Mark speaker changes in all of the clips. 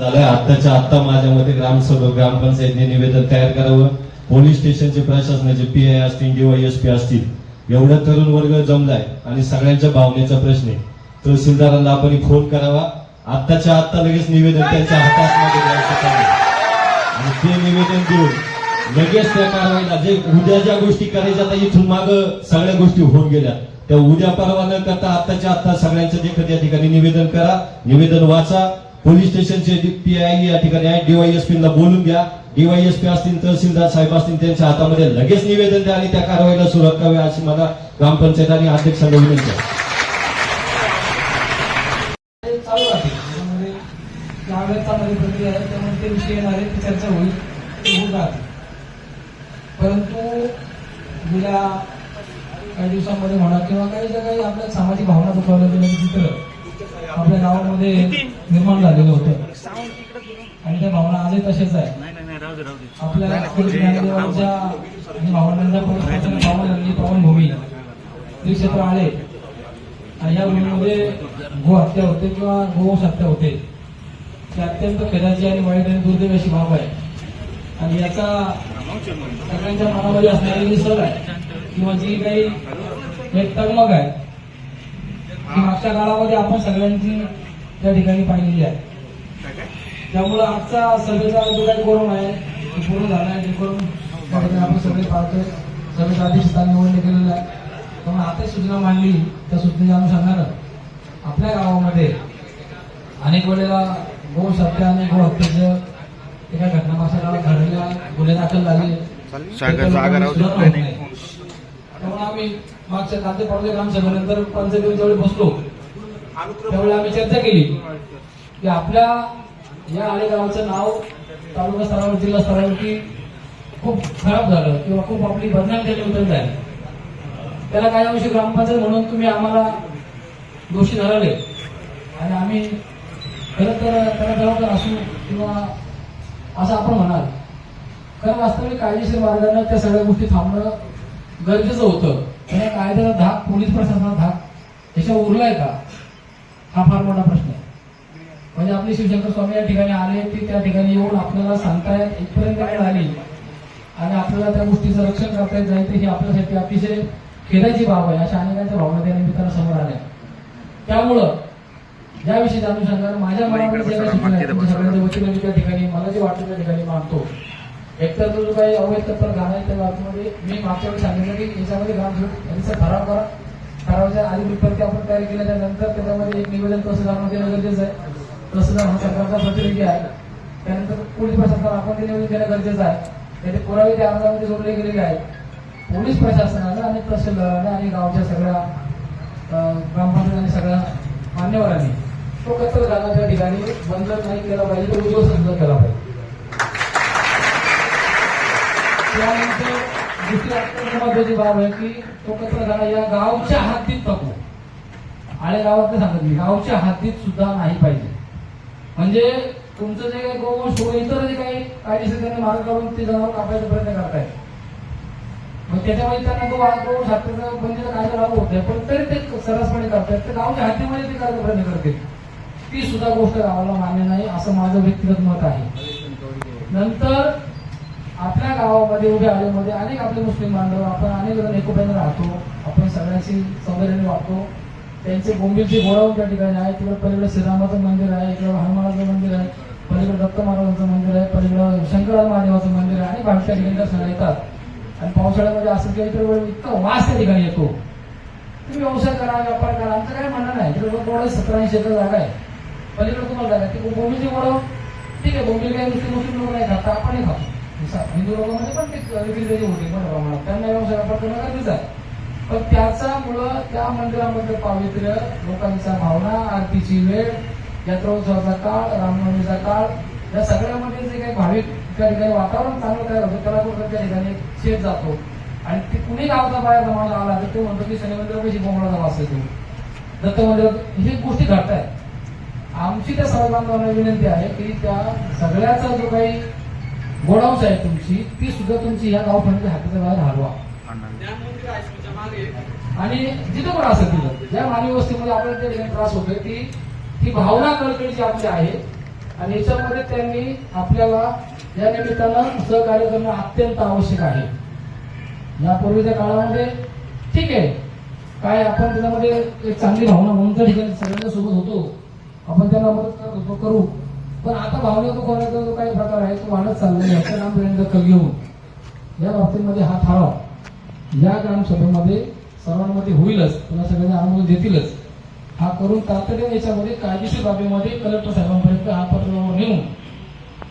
Speaker 1: झालंय. आत्ताच्या आत्ता माझ्या मते ग्रामसभा ग्रामपंचायतने निवेदन तयार करावं. पोलीस स्टेशनचे प्रशासनाचे पी आय असतील डीवायएसपी असतील. एवढा तरुण वर्ग जमलाय आणि सगळ्यांच्या भावनेचा प्रश्न आहे. तहसीलदारांना आपण फोन करावा. आत्ताच्या आत्ता लगेच निवेदन त्यांच्या हातात आणि ते निवेदन देऊन लगेच त्या कारवाईला जे उद्या ज्या गोष्टी करायच्या आता इथून माग सगळ्या गोष्टी होऊन गेल्या. त्या उद्या परवा न करता आत्ताच्या आत्ता सगळ्यांचं देखत या ठिकाणी निवेदन करा. निवेदन वाचा. पोलीस स्टेशनचे पी आय या ठिकाणी आहे डीवायएसपीला बोलून घ्या. डीवायएसपी असतील तहसीलदार साहेब असतील त्यांच्या हातामध्ये लगेच निवेदन द्या आणि त्या कारवाईला सुरुवात करावी अशी मला ग्रामपंचायत आणि अध्यक्षांना विनंती आहे.
Speaker 2: ते येणार आहे चर्चा होईल. ते परंतु गेल्या काही दिवसांमध्ये म्हणा किंवा काही ज्या काही आपल्या सामाजिक भावना दुखावल्या गेल्या चित्र आपल्या गावामध्ये निर्माण झालेलं होतं. आणि त्या भावना आजही तशाच आहे. आपल्या ज्ञानदेवांच्या आणि भावनांच्या पावनभूमी. श्री क्षेत्र आले आणि या भूमीमध्ये गो हत्या होते किंवा गोवंश हत्या होते. ही अत्यंत खेदाची आणि वाईट आणि दुर्दैवी अशी बाब आहे. आणि याचा सगळ्यांच्या मनामध्ये असणारी जी सर आहे किंवा जी काही एक तगमग आहे मागच्या काळामध्ये आपण सगळ्यांची त्या ठिकाणी पाहिलेली आहे. त्यामुळं आजचा सभेचा जो काही कोरम आहे. तो पूर्ण झाला आहे. करून त्या ठिकाणी आपण सगळे पाहतोय. सभेचा अध्यक्षस्थान निवडले गेलेलं आहे. त्यामुळे आता सूचना मांडली त्या सूचनेच्या अनुषंगानं आपल्या गावामध्ये अनेक वेळेला गो हत्या आणि गो हत्येचं एका घटना मागच्या काळात घडलेल्या गुन्हे दाखल झाले. त्यामुळे आम्ही मागच्या कांदे पाडले ग्रामसभेनंतर पंचायतीमध्ये जवळ बसलो त्यावेळी आम्ही चर्चा केली की आपल्या या आळेगावाचं नाव तालुका स्तरावर जिल्हा स्तरावरती खूप खराब झालं किंवा खूप आपली बदनाम केल्याबद्दल झाली त्याला काही अंशी ग्रामपंचायत म्हणून तुम्ही आम्हाला दोषी धरले आणि आम्ही खरं तर त्याला जबाबदार असू किंवा असं आपण म्हणाल खरं वास्तविक कायदेशीर मार्गाने त्या सगळ्या गोष्टी थांबणं गरजेचं होतं. या कायद्याचा धाक पोलीस प्रशासनाचा धाक याच्या उरलाय का? हा फार मोठा प्रश्न आहे. म्हणजे आपले शिवशंकर स्वामी या ठिकाणी आले ते त्या ठिकाणी येऊन आपल्याला सांगतायत इथपर्यंत काय झाली? आणि आपल्याला त्या गोष्टीचं रक्षण करता येत नाही ही आपल्यासाठी अतिशय खेदाची बाब आहे अशा अनेकांच्या भावना त्या निमित्तानं समोर आल्या. त्यामुळं ज्याविषयी विषयीच्या माझ्या मनामध्ये जे काही सूचना सगळ्यांच्या त्या ठिकाणी मला जे वाटतं त्या ठिकाणी मानतो. एकतर तो जो काही अवैध कत्तल घाण आहे त्या बाबतीमध्ये मी मागच्या वेळी सांगितलं की याच्यामध्ये ग्रामसेवक यांचा ठराव करा. ठरावाच्या आधी विपत्ती आपण तयार केल्याच्यानंतर त्याच्यामध्ये एक निवेदन तहसीलदारांना देणं गरजेचं आहे. तहसीलदार हा सरकारचा प्रतिनिधी आहे. त्यानंतर पोलीस प्रशासनाला आपण ते निवेदन देणं गरजेचं आहे. त्याचे पुरावे त्या अर्जामध्ये जोडले गेलेले आहेत. पोलीस प्रशासनानं आणि तहसीलदारानं आणि गावच्या सगळ्या ग्रामपंचायत आणि सगळ्या मान्यवरांनी तो कचरा घालणं त्या ठिकाणी बंद नाही केला पाहिजे तो उद्योग केला पाहिजे. त्यानंतर दुसरी अत्यंत महत्वाची बाब आहे की तो कचरा झाला या गावच्या हद्दीत नको आळे गावात सांगत मी गावच्या हद्दीत सुद्धा नाही पाहिजे. म्हणजे तुमचं जे काही गोवंश किंवा इतर जे काही कायदेशीर त्यांनी मार्ग काढून ते जनावर कापायचा प्रयत्न करताय मग त्याच्यामध्ये त्यांना तो गोवंश हत्याचा बंदीचा कायदा लागू होत नाही पण तरी ते सरसपणे करतायत. तर गावच्या हद्दीमध्ये ते करायचा प्रयत्न करतील. ती सुद्धा गोष्ट गावाला मान्य नाही असं माझं व्यक्तिगत मत आहे. नंतर आपल्या गावामध्ये उभ्या आलेमध्ये अनेक आपले मुस्लिम बांधव आपण अनेक जण एकोप्याने राहतो. आपण सगळ्यांशी सौंदर्याने वागतो. त्यांचे बोंबीलचे गोडाऊन त्या ठिकाणी आहे तिकडे पलीकडे श्रीरामाचं मंदिर आहे इकडे हनुमानाचं मंदिर आहे पलीकडे दत्त महाराजांचं मंदिर आहे पलीकडे शंकरराज महादेवाचं मंदिर आहे. आणि भाषा ठिकाणी सण येतात. आणि पावसाळ्यामध्ये असं काही इकडे वेळ इतका वास त्या ठिकाणी येतो. तुम्ही व्यवसाय करा व्यापार करा. आमचं काय म्हणणं नाही. तिकडे थोडं सतराऐंशी एकर जागा आहे. पलीकडे तुम्हाला जागा आहे. ती बोंबीलची गोडाऊन ठीक आहे बोंबील काही मुस्लिम मुस्लिम लोक नाही खात आपणही खातो. हिंदू लोकांमध्ये पण ते विक्री होती मोठ्या प्रमाणात. त्यांना व्यवसाय व्यापार करणं गरजेचं आहे पण त्याच्यामुळं त्या मंदिरामध्ये पावित्र्य लोकांच्या भावना आरतीची वेळ यात्रोत्सवाचा काळ रामनवमीचा काळ या सगळ्यामध्ये जे काही भाविक त्या ठिकाणी वातावरण चांगलं तयार होतं त्याला कुठं त्या ठिकाणी शेत जातो. आणि ते कुणी गावचा बाहेर जमाला आला तर तो म्हणतो की शनी मंदिरापाशी बोंबळाचा वास येतो दत्त मंदिरात ही गोष्टी घडत आहेत आमची त्या सर्वांना विनंती आहे की त्या सगळ्याचा जो काही गोडाऊस आहे तुमची. ती सुद्धा तुमची या गावफंडच्या हाताच्या बाहेर हलवा. आणि जिथं पण असं तिथं ज्या मानवी वस्तीमध्ये आपल्याला त्या त्रास होतोय ती ती भावना कळकळीची आपली आहे. आणि याच्यामध्ये त्यांनी आपल्याला या निमित्तानं सहकार्य करणं अत्यंत आवश्यक आहे. यापूर्वीच्या काळामध्ये ठीक आहे काय आपण त्याच्यामध्ये एक चांगली भावना म्हणून त्या ठिकाणी सगळ्यांच्या सोबत होतो. आपण त्यांना मदत करत होतो करू. पण आता भावना कोणाचा जो काही प्रकार आहे तो वाढत चाललेला आहे नाम पर्यंत दखल होऊन या बाबतीमध्ये हा ठराव. या ग्रामसभेमध्ये सर्वांमध्ये होईलच पुन्हा सगळ्यांना अनुमोदन देतीलच. हा करून तातडीने याच्यामध्ये कायदेशीर बाबीमध्ये कलेक्टर साहेबांपर्यंत हा पत्रावर नेऊन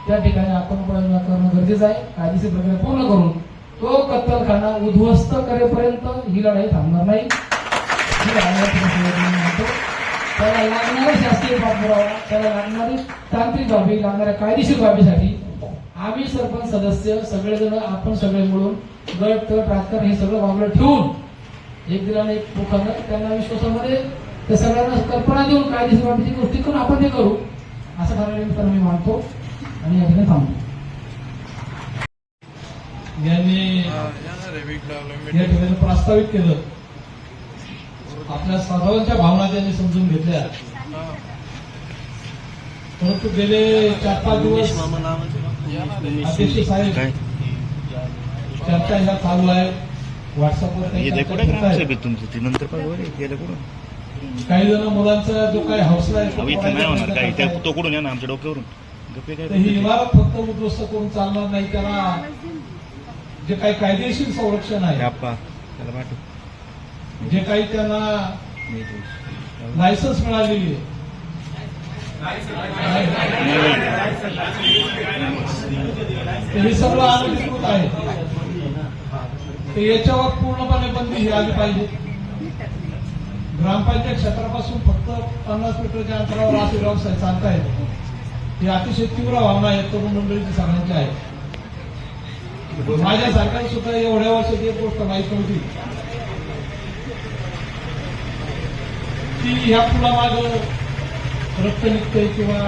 Speaker 2: त्या ठिकाणी आपण प्रयत्न करणं गरजेचं आहे. कायदेशीर प्रक्रिया पूर्ण करून तो कत्तलखाना उद्ध्वस्त करेपर्यंत ही लढाई थांबणार नाही ही लढाई आपण म्हणतो. त्याला लागणारा शासकीय पाठपुरावा त्याला लागणारी तांत्रिक बाबी लागणाऱ्या कायदेशीर बाबीसाठी आम्ही सरपंच सदस्य सगळेजण आपण सगळे मिळून गट तट राजकारण हे सगळं बाजूला ठेवून एक दिलाने एक मुखानं त्यांना विश्वासामध्ये त्या सगळ्यांना कल्पना देऊन कायदेशीर बाबीची गोष्टी करून आपण ते करू असं ठरवल्यानंतर मी मानतो आणि या ठिकाणी थांबतो.
Speaker 3: यांनी या ठिकाणी प्रस्तावित केलं. आपल्या सर्वांच्या भावना त्यांनी समजून घेतल्या. परंतु गेले चार पाच दिवस अध्यक्ष साहेब चर्चा ह्या चालू आहे. व्हॉट्सअपवर काही
Speaker 4: तुमचं ते नंतर
Speaker 3: जण मुलांचा जो काही हौसला आहे तो
Speaker 4: कुठून ना आमच्या डोक्यावरून.
Speaker 3: ही इमारत फक्त उद्ध्वस्त करून चालणार नाही त्याला जे काही कायदेशीर संरक्षण आहे. जे काही त्यांना लायसन्स मिळालेली आहे. हे सगळं अनधिकृत आहे. याच्यावर पूर्णपणे बंदी ही आली पाहिजे. ग्रामपंचायत क्षेत्रापासून फक्त पन्नास मीटरच्या अंतरावर असे व्यवसाय चालतायत. ही अतिशय तीव्र भावना आहे तरुण मंडळीची सगळ्यांची आहे. माझ्यासारख्या सुद्धा एवढ्या वर्षाची एक गोष्ट माहीत नव्हती. ती ह्या पुलामाग रक्त निघतंय किंवा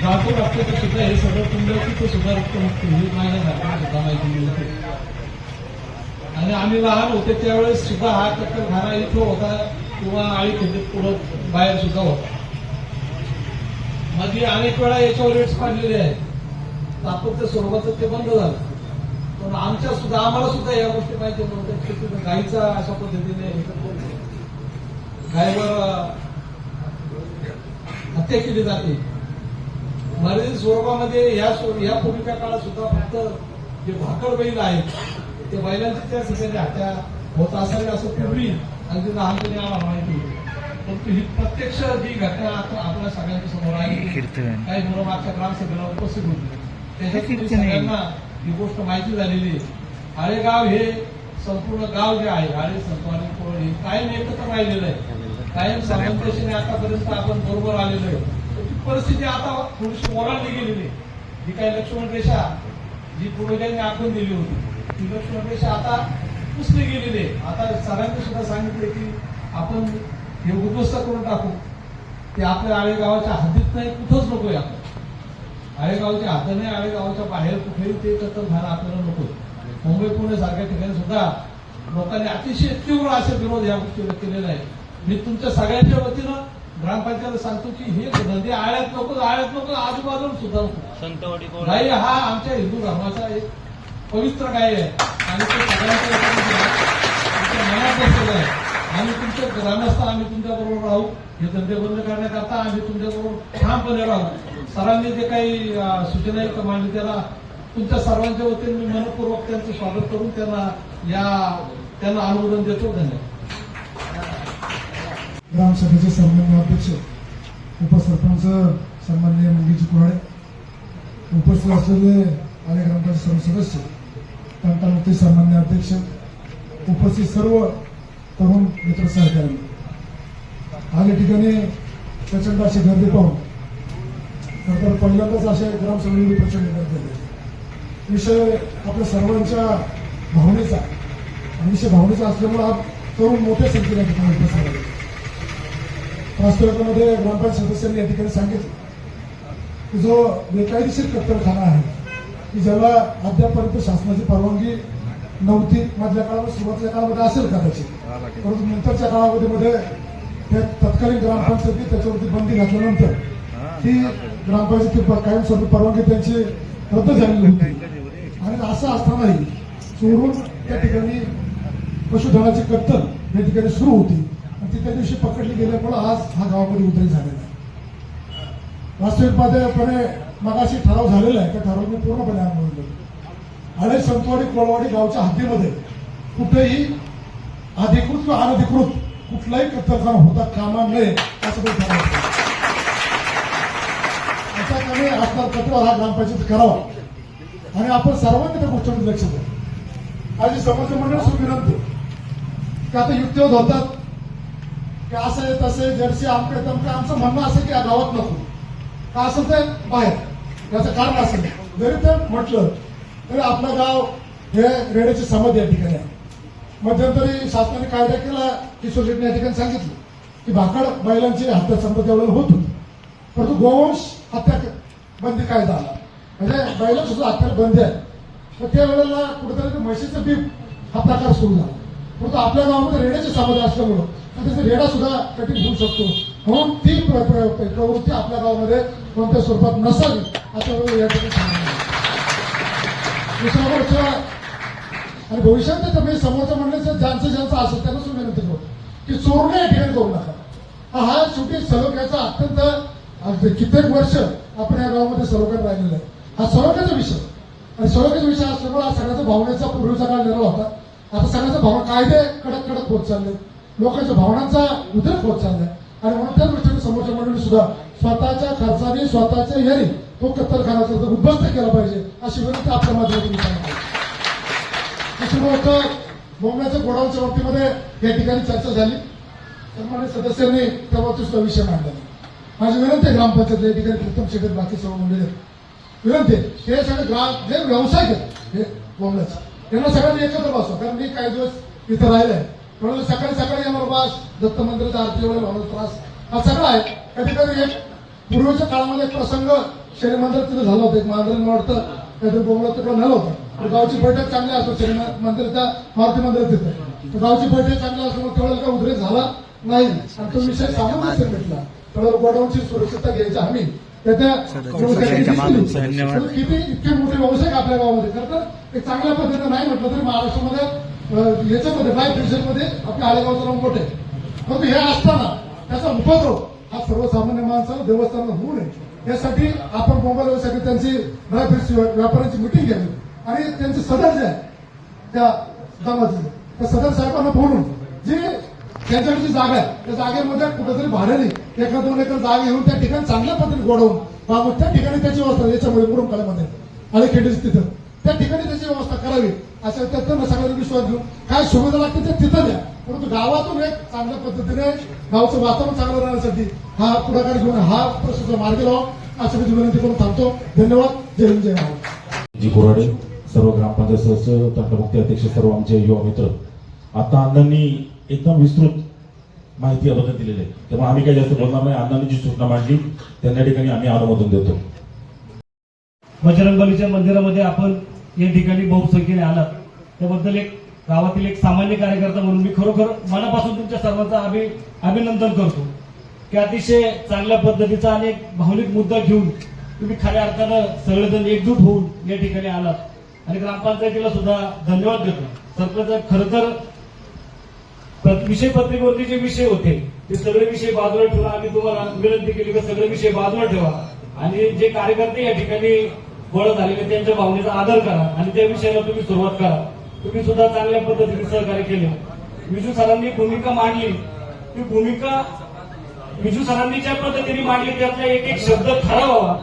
Speaker 3: जातो रक्ताचं सुद्धा हे सगळं तुमच्या सुद्धा रक्त निघतं हे माझ्यासारख्या सुद्धा माहिती मिळते आणि आम्ही लहान होते त्यावेळेस सुद्धा हा कत्तलखाना इथं होता किंवा आळी खेळत पुढं बाहेर सुद्धा होता. मध्ये अनेक वेळा याच्यावर रेट्स काढलेले आहेत. तात्पुरत्या स्वरूपाचं ते बंद झालं. पण आमच्या सुद्धा आम्हाला सुद्धा या गोष्टी माहिती नव्हत्या. गाईचा अशा पद्धतीने अं, हत्या केली जाते मर्यादित स्वरूपामध्ये या या पूर्वीच्या काळात सुद्धा फक्त जे भाकड बैल आहेत ते बैलांची त्या ठिकाणी हत्या होत असावी असं पूर्वी अगदी लहानपणी आम्हाला माहिती होती परंतु ही प्रत्यक्ष जी घटना आता आपल्या सगळ्यांच्या समोर आली काही मुलं मागच्या ग्रामसभेला उपस्थित होती
Speaker 4: आहे.
Speaker 3: सगळ्यांना ही गोष्ट माहिती झालेली. आळेगाव हे संपूर्ण गाव जे आहे आळे संतवाणी कोळी कायम एकत्र राहिलेलं आहे. कायम सामंजस्याने आतापर्यंत आपण बरोबर आलेलो आहे. तर ती परिस्थिती आता थोडीशी ओलांडली गेलेली जी काही लक्ष्मण रेषा जी पूर्वजांनी आखून दिली होती ती लक्ष्मण रेषा आता पुसली गेलेली आहे. आता सरांनी सुद्धा सांगितले की आपण हे उद्ध्वस्त करून टाकू. ते आपल्या आळेगावाच्या हद्दीत नाही कुठंच नकोय आपण आळेगावच्या नाही आळेगावच्या बाहेर कुठेही ते कत्तलखाना आपल्याला नको मुंबई पुणे सारख्या ठिकाणी सुद्धा लोकांनी अतिशय तीव्र असे विरोध या गोष्टीला केलेला आहे मी तुमच्या सगळ्यांच्या वतीनं ग्रामपंचायत सांगतो की हे नदी आळ्यात नको आळ्यात नको आजूबाजूला सुद्धा नको. गाई हा आमच्या हिंदू धर्माचा एक पवित्र गाय आहे. आणि ते सगळ्यांच्या मनात बसलेलं आहे. आम्ही तुमच्या ग्रामस्थ आम्ही तुमच्या बरोबर राहू. हे धंदे बंद करण्याकरता आम्ही तुमच्या बरोबर ठामपणे राहू. सरांनी जे काही सूचना मांडली त्याला तुमच्या सर्वांच्या वतीने मी मनपूर्वक त्यांचं स्वागत करून त्यांना या त्यांना अनुमोदन देतो. धन्यवाद.
Speaker 5: ग्रामसभेचे सन्मान्य अध्यक्ष उपसरपंच सन्मान्य मंगेजी कुराडे उपस्थित असलेले आणि ग्रामपंचायत सर्व सदस्य तंटामुक्ती सन्मान्य अध्यक्ष उपस्थित सर्व तरुण मित्र सहकारी आज या ठिकाणी प्रचंड अशी गर्दी पाहून तर पहिल्यांदाच अशा ग्रामसभेमध्ये प्रचंड गर्दी झाली. विषय आपल्या सर्वांच्या भावनेचा आणि विषय भावनेचा असल्यामुळे आज तरुण मोठ्या संख्येने ठिकाणी उपस्थित आले वास्तविकतेमध्ये ग्रामपंचायत सदस्यांनी या ठिकाणी सांगितलं की जो बेकायदेशीर कत्तलखाना आहे की ज्याला अद्यापर्यंत शासनाची परवानगी नव्हती मधल्या काळामध्ये सुरुवातीच्या काळामध्ये असेल कदाचित परंतु नंतरच्या काळामध्ये मध्ये त्या तत्कालीन ग्रामपंचायती त्याच्यावरती बंदी घातल्यानंतर ती ग्रामपंचायत कायमस्वरूपी परवानगी त्यांची रद्द झालेली होती. आणि असं असतानाही चोरून त्या ठिकाणी पशुधनाची कत्तल या ठिकाणी सुरू होती. आणि ती त्या दिवशी पकडली गेल्यामुळे आज हा गावामध्ये उद्रेक झालेला आहे. वास्तविकपणे मगाशी ठराव झालेला आहे. त्या ठराव मी पूर्णपणे अनुभवलं आळे संतवाडी कोळवाडी गावच्या हद्दीमध्ये कुठेही अधिकृत किंवा अनधिकृत कुठलाही कत्तलखाना होता कामा नये असं काही ठराव अशा कमी असणार कचरा हा ग्रामपंचायत करावा. आणि आपण सर्वांनी त्या गोष्टीवर लक्ष द्या. आज समज मंडळ सुरू विनंती की आता युक्तिवाद होतात? की असं आहे तसं आहे जर्सी आमकडे तमकडे आमचं म्हणणं असं की या गावात नको. का असं ते बाहेर. याचं कारण असेल जरी ते म्हटलं तरी आपलं गाव हे रेड्याची समज या ठिकाणी आहे. मध्यंतरी शासनाने कायदा केला की सोसायटीने या ठिकाणी सांगितलं की भाकड बैलांची हत्या संपत्ती होत होती. परंतु गोवंश हत्या बंदी कायदा आला. म्हणजे बैला सुद्धा हत्या बंदी आहे तर त्यावेळेला कुठेतरी म्हशीचं बीप हा प्रकार सुरू झाला. परंतु आपल्या गावामध्ये रेड्याची समाज असल्यामुळं तर त्याचा रेडा सुद्धा कठीण होऊ शकतो. म्हणून ती प्रवृत्ती आपल्या गावामध्ये कोणत्या स्वरूपात नसावी असं या ठिकाणी दुसरा गोष्ट आणि भविष्यात त्याचं म्हणजे समोरचं म्हणलं ज्यांचं ज्यांचं असेल त्यांना सुद्धा विनंती करतो की चोरणं या ठिकाणी करू नका. हा शेवटी सलोख्याचा अत्यंत कित्येक वर्ष आपण या गावामध्ये सलोख्यात राहिलेला आहे. हा सलोख्याचा विषय. आणि सलोख्याचा विषय असल्यामुळे हा सगळ्याचा भावनेचा पूर्वीचा काळ निर्माण होता. आता सगळ्याचा भावना कायदे कडक कडक होत चालले. लोकांच्या भावनांचा उद्रेक होत चाललाय आणि म्हणून त्या दृष्टीने समोरच्या मंडळी सुद्धा स्वतःच्या खर्चाने स्वतःच्या याने तो कत्तलखानाचा उद्ध्वस्त केला पाहिजे अशी विनंती आपल्या माध्यमातून सांगतो दुसरी गोष्ट बोंबण्याच्या गोडाऊनच्या बाबतीमध्ये या ठिकाणी चर्चा झाली. सन्मान्य सदस्यांनी त्या बाबतीत सुद्धा विषय मांडला. माझी विनंती ग्रामपंचायत या ठिकाणी प्रथम शेखर बाकी सर्व मंडळी आहेत. विनंती ते हे सगळे ग्राहक जे व्यावसायिक आहेत हे बोंबण्याचे त्यांना सगळ्यांनी एकत्र बसतो. कारण मी काही दिवस इथं राहिलोय म्हणून सकाळी सकाळी येणार बास दत्त मंदिराचा आरती वगैरे होणार त्रास. हा सगळा आहे. कधी कधी एक पूर्वीच्या काळामध्ये एक प्रसंग शनी मंदिर तिथे झाला होता. एक मांजरीने वाटतं. काहीतरी बोंबलं तिकडं झालं होतं. तर गावची बैठक चांगली असतो शनी मंदिरचा मारुती मंदिर तिथे. तर गावची बैठक चांगली असल्यामुळे त्यावेळेला काही उद्रेक झाला नाही. आणि तो विषय सामंजस्य भेटला त्यावेळेला गोडाऊनची सुरक्षितता घ्यायची हमी
Speaker 4: धन्यवाद.
Speaker 5: किती इतके मोठे व्यावसायिक आपल्या गावामध्ये. खरं तर एक चांगल्या पद्धतीने नाही म्हटलं तरी महाराष्ट्रामध्ये याच्यामध्ये बायमध्ये आपल्या आळेगावचं नाव मोठे परंतु हे असताना त्याचा उपद्रव हा सर्वसामान्य माणसाला देवस्थानाला होऊ नये. यासाठी आपण मोबाईल व्यवसायासाठी त्यांची ड्रायफ्रुट्स व्यापाऱ्यांची मिटिंग घ्यावी आणि त्यांचे सदर जे आहे त्या जमातीचे त्या सदर साहेबांना बोलून जी त्यांच्याकडची जागा आहे. त्या जागेमध्ये कुठेतरी भाड्याने एका दोन एकर जागा घेऊन त्या ठिकाणी चांगल्या पद्धतीने गोडवून बाबा त्या ठिकाणी त्याची व्यवस्था याच्यामुळे मुरुम कलामध्ये आणि खेडीच तिथं. त्या ठिकाणी त्याची व्यवस्था करावी असं त्यातनं सगळ्यांनी विश्वास घेऊन काय सुविधा लागते ते तिथं द्या. परंतु गावातून एक चांगल्या पद्धतीने गावचं वातावरण चांगलं राहण्यासाठी हा पुढाकार घेऊन हा प्रश्न मार्ग लावा असं मी विनंती करून थांबतो. धन्यवाद. जय हिंद जय महाराज
Speaker 6: जी कोराडे सर्व ग्रामपंचायत सदस्य तंटमुक्ती अध्यक्ष सर्व आमचे युवा मित्र. आता अण्णांनी एकदम विस्तृत माहिती याबद्दल दिलेली आहे. त्यामुळे आम्ही काही जास्त बोलणार नाही. अण्णांनी जी सूचना मांडली त्यांच्या ठिकाणी आम्ही अनुमोदन देतो.
Speaker 7: बजरंगबलीच्या मंदिरामध्ये आपण या ठिकाणी बहुसंख्येने आलात. त्याबद्दल एक गावातील एक सामान्य कार्यकर्ता म्हणून मी खरोखर मनापासून तुमच्या सर्वांचा अभि अभिनंदन करतो. की अतिशय चांगल्या पद्धतीचा आणि एक भावनिक मुद्दा घेऊन तुम्ही खऱ्या अर्थानं सगळेजण एकजूट होऊन या ठिकाणी आलात. आणि ग्रामपंचायतीला सुद्धा धन्यवाद देतो. सरपंच खरं तर विषय पत्रिकेवरती जे विषय होते ते सगळे विषय बाजूला ठेवून आम्ही तुम्हाला विनंती केली की सगळे विषय बाजूला ठेवा. आणि जे कार्यकर्ते या ठिकाणी गोळा झालेले त्यांच्या भावनेचा आदर करा. आणि त्या विषयाला तुम्ही सुरुवात करा. तुम्ही सुद्धा चांगल्या पद्धतीने सहकार्य केले. विजू सरांनी भूमिका मांडली. ती भूमिका विजू सरांनी ज्या पद्धतीने मांडली त्यातला एक एक शब्द खरा व्हावा.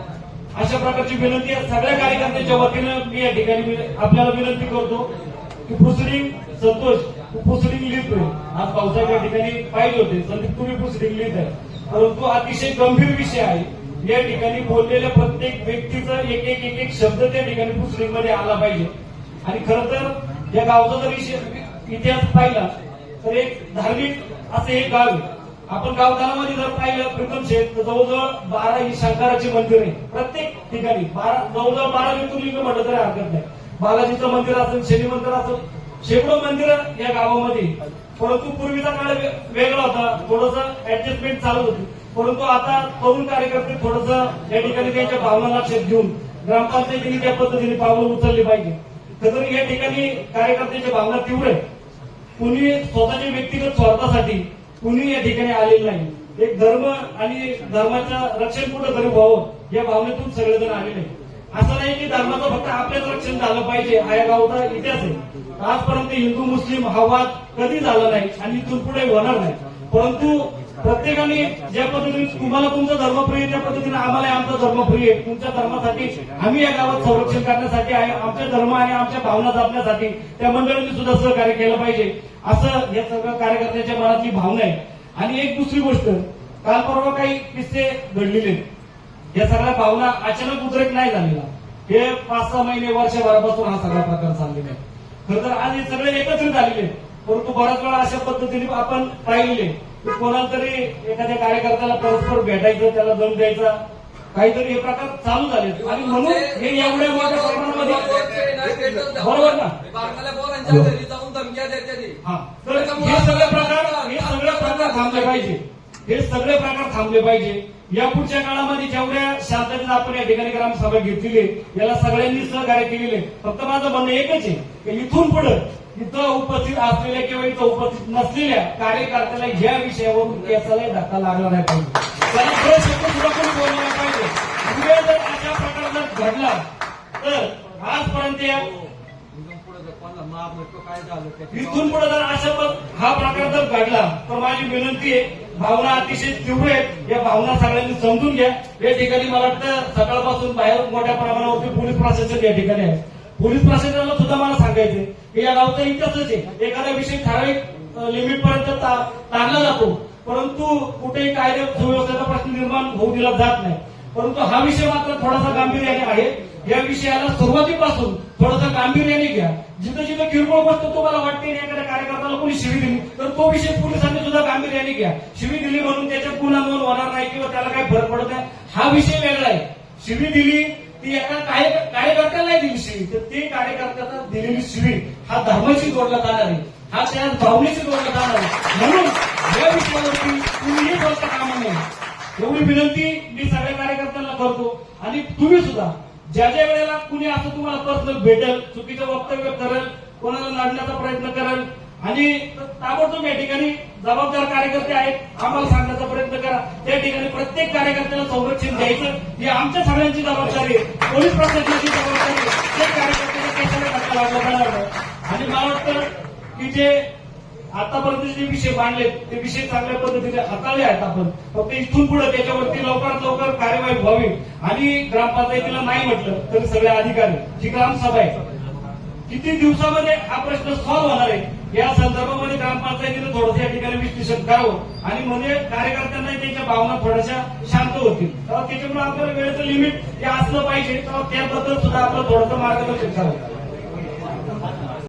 Speaker 7: अशा प्रकारची विनंती सगळ्या कार्यकर्त्यांच्या वतीनं मी या ठिकाणी आपल्याला विनंती करतो. की संतोष तू प्रोसिडिंग लिहितोय. आज पावसाच्या या ठिकाणी पाहिजे होते. संदीप तुम्ही प्रोसिडिंग लिहित आहे परंतु अतिशय गंभीर विषय आहे. या ठिकाणी बोललेल्या प्रत्येक व्यक्तीचा एक एक एक एक शब्द त्या ठिकाणी प्रोसिडिंगमध्ये आला पाहिजे. आणि खर तर या गावचा जर विषय इतिहास पाहिला तर एक धार्मिक असं एक गाव आहे. आपण गावठाणामध्ये जर पाहिलं प्रथम शेत तर जवळजवळ बारा ही शंकराची मंदिर आहे प्रत्येक ठिकाणी बारा जवळजवळ बारा ज्योतिर्लिंग म्हटलं तरी हरकत नाही. बालाजीचं मंदिर असेल शनी मंदिर असेल शेकडो मंदिर या गावामध्ये. परंतु पूर्वीचा काळ वेगळा होता. थोडस ऍडजस्टमेंट चालू होती. परंतु आता तरुण कार्यकर्ते थोडस या ठिकाणी त्यांच्या भावना लक्षात घेऊन ग्रामपंचायतीने त्या पद्धतीने पावलं उचलली पाहिजे. तर या ठिकाणी कार्यकर्त्यांच्या भावना तीव्र आहे कुणी स्वतःच्या व्यक्तिगत स्वार्थासाठी कुणी या ठिकाणी आलेलं नाही. एक धर्म आणि धर्माचं रक्षण कुठं तरी व्हावं या भावनेतून सगळेजण आलेले आहेत. असं नाही की धर्माचं फक्त आपल्याच रक्षण झालं पाहिजे. हा या गावचा इतिहास आहे. आजपर्यंत हिंदू मुस्लिम हा वाद कधी झाला नाही आणि इथून पुढे होणार नाही. परंतु प्रत्येकाने ज्या पद्धतीने तुम्हाला तुमचा धर्म प्रिय त्या पद्धतीने आम्हाला आमचा धर्म प्रिय आहे. तुमच्या धर्मासाठी आम्ही या गावात संरक्षण करण्यासाठी आहे आमच्या धर्म आणि आमच्या भावना जपण्यासाठी त्या मंडळांनी सुद्धा सहकार्य केलं पाहिजे. असं या सगळ्या कार्यकर्त्याच्या मनातली भावना आहे. आणि एक दुसरी गोष्ट काल परवा काही किस्से घडलेले आहेत. या सगळ्या भावना अचानक उद्रेक नाही झालेला. हे पाच सहा महिने वर्षभरापासून हा सगळा प्रकार चाललेला आहे. खरं तर आज हे सगळे एकत्रित आलेले. परंतु बऱ्याच वेळा अशा पद्धतीने आपण पाहिलेले की कोणाला तरी एखाद्या कार्यकर्त्याला परस्पर भेटायचं त्याला दम द्यायचा. काहीतरी हे प्रकार चालू झाले आणि म्हणून हे एवढ्या मोठ्या प्रमाणामध्ये बरोबर ना. हा. तर हे सगळे प्रकार हे सगळे प्रकार थांबले पाहिजे. हे सगळे प्रकार थांबले पाहिजे. या पुढच्या काळामध्ये जेवढ्या शासनाला आपण या ठिकाणी ग्रामसभा घेतलेली याला सगळ्यांनी सहकार्य केलेले आहे. फक्त माझं म्हणणं एकच आहे की इथून पुढे इथं उपस्थित असलेल्या किंवा इथं उपस्थित नसलेल्या कार्यकर्त्याला या विषयावरून केसालाही धक्का लागला नाही पाहिजे. त्याला खरं शब्द सुद्धा कोणी बोलला पाहिजे. उद्या जर अशा प्रकार जर घडला तर आजपर्यंत या
Speaker 8: इथून पुढे जर कोणाला मार मिळतो काय झालं त्याची
Speaker 7: इथून पुढे जर अशा हा प्रकार जर घडला तर माझी विनंती आहे भावना अतिशय तीव्र आहेत. या भावना सगळ्यांनी समजून घ्या. या ठिकाणी मला वाटतं सकाळपासून बाहेर मोठ्या प्रमाणावरती पोलीस प्रशासन या ठिकाणी आहे पोलीस प्रशासनाला सुद्धा मला सांगायचे की या गावचा इतिहासच आहे. एखादा विषय ठराविक लिमिट पर्यंत ताणला जातो. परंतु कुठेही कायदे सुव्यवस्थेचा प्रश्न निर्माण होऊ दिला जात नाही. परंतु हा विषय मात्र थोडासा गांभीर्याने आहे. या विषयाला सुरुवातीपासून थोडंसं गांभीर्याने घ्या. जिथं जिथं किरकोळ गोष्ट तुम्हाला वाटते आणि एखाद्या कार्यकर्त्याला कोणी शिवी दिली तर तो विषय पोलिसांनी सुद्धा गांभीर्याने घ्या. शिवी दिली म्हणून त्याच्यात गुन्हा नोंद होणार नाही किंवा त्याला काही फरक पडत नाही. हा विषय वेगळा आहे. शिवी दिली ती एका कार्य कार्यकर्त्याला नाही दिली शिवी. तर ते कार्यकर्त्याला दिलेली शिवी हा धर्माशी जोडला जाणार आहे. हा त्या भावनेशी जोडला जाणार आहे. म्हणून या विषयावरती कुणीही बोलता कामा नये एवढी विनंती मी सगळ्या कार्यकर्त्यांना करतो. आणि तुम्ही सुद्धा ज्या ज्या वेळेला कुणी असं तुम्हाला पर्सनल भेटल चुकीचं वक्तव्य करेल कोणाला लढण्याचा प्रयत्न करेल आणि ताबडतोब या ठिकाणी जबाबदार कार्यकर्ते आहेत आम्हाला सांगण्याचा प्रयत्न करा. त्या ठिकाणी प्रत्येक कार्यकर्त्याला संरक्षण द्यायचं. ही आमच्या सगळ्यांची जबाबदारी आहे. पोलीस प्रशासनाची जबाबदारी आहे. त्या कार्यकर्त्याला कशाला धक्का लागला आणि मला वाटतं की जे आतापर्यंत जे विषय मांडले ते विषय चांगल्या पद्धतीने हाताळले आहेत आपण. फक्त इथून पुढे त्याच्यावरती लवकरात लवकर कार्यवाही व्हावी. आणि ग्रामपंचायतीला नाही म्हटलं तर सगळे अधिकारी जी ग्रामसभा आहे किती दिवसामध्ये हा प्रश्न सॉल्व्ह होणार आहे? या संदर्भामध्ये ग्रामपंचायतीने थोडंसं या ठिकाणी विश्लेषण करावं. आणि म्हणजे कार्यकर्त्यांना त्यांच्या भावना थोड्याशा शांत होतील. तेव्हा त्याच्यामुळे आपल्याला वेळेचं लिमिट हे असलं पाहिजे. तेव्हा त्याबद्दल सुद्धा आपलं थोडंसं मार्गदर्शन करावं.